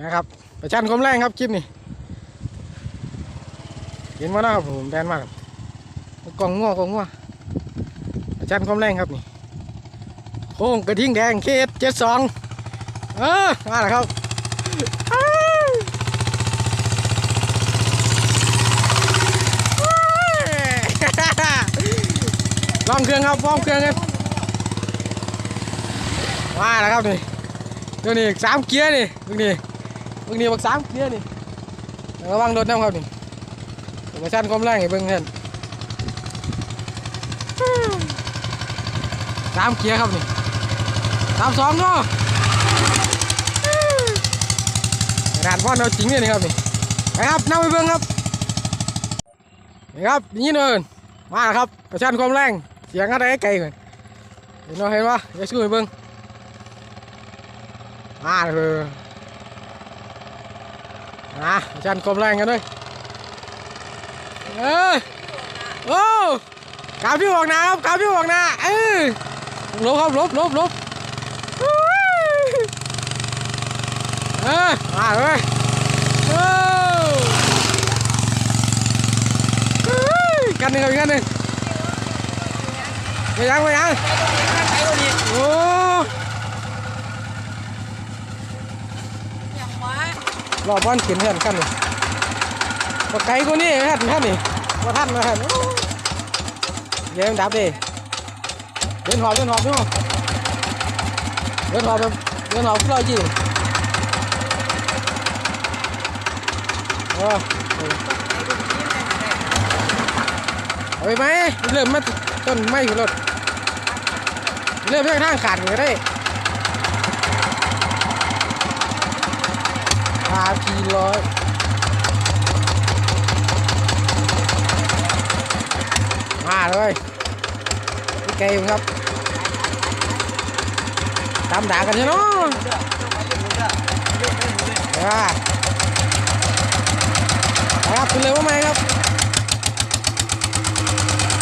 นะครับประชันความแรงครับคลิปนี้เห็นว่านะครับผมแดนมากกองงัวกองงัวประชันความแรงครับนี่โค้งกระทิงแดงเคสเจ็ดสองเออมาแล้วครับลองเครื่องครับลองเครื่องครับมาแล้วครับนี่เดี๋ยวนี้สามเกียร์นี่เพิ่งนี่ เพิ่งนี่บักสามเกียร์นี่ระวังรถน้ำครับนี่ประชันความแรงให้เบิ่งเห็นสามเกียร์ครับนี่สามสองเนาะขนาดพ่อเราจริงเลยนี่ครับนี่ไปครับนั่งไปเบิ่งครับนี่ครับนี่เนินมาครับประชันความแรงเสียงอะไรไกลก่อนเห็นไหมเห็นปะเดี๋ยวช่วยเบิ่งมาเลย มาประชันความแรงกันด้วยเออโอ้กาพี่ออกนะครับกาพี่ออกนะเออลบครับลบลบลบเออมาเลยโอ้กันหนึ่งกันหนึ่งไปยังไปยังโอ้ ยังวะ รอบบอลขึ้นเพื่อนขั้นนี่มาไกลกูนี่ท่านท่านนี่มาท่านมาท่านเดี๋ยวมันดับดิเดินหอบเดินหอบด้วยเดินหอบเดินหอบร้อยยี่เอาไปไหมเริ่มมาต้นไม้ขึ้นรถเริ่มเรื่องทางขาดก็ได้พาพีร้ อยมาเลยพี่เกมครับ ตามด่ากันเนาะเดี๋ยวมาครับขึ้นเลยว่าไหมครับ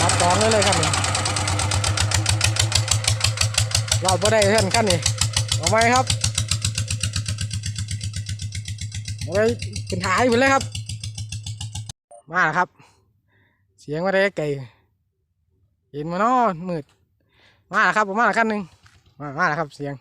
รับสองเลยเลยครับนี่เราไ่ได้เพื่อนขั้นนี่เอาไหมครับเอา ไปเป็นหายไปเลยครับ มาแล้วครับ เสียงมาได้ไกลเห็นมานอนมืดมาแล้วครับผมมาแล้วขั้นหนึ่งมามาแล้วครับเสียง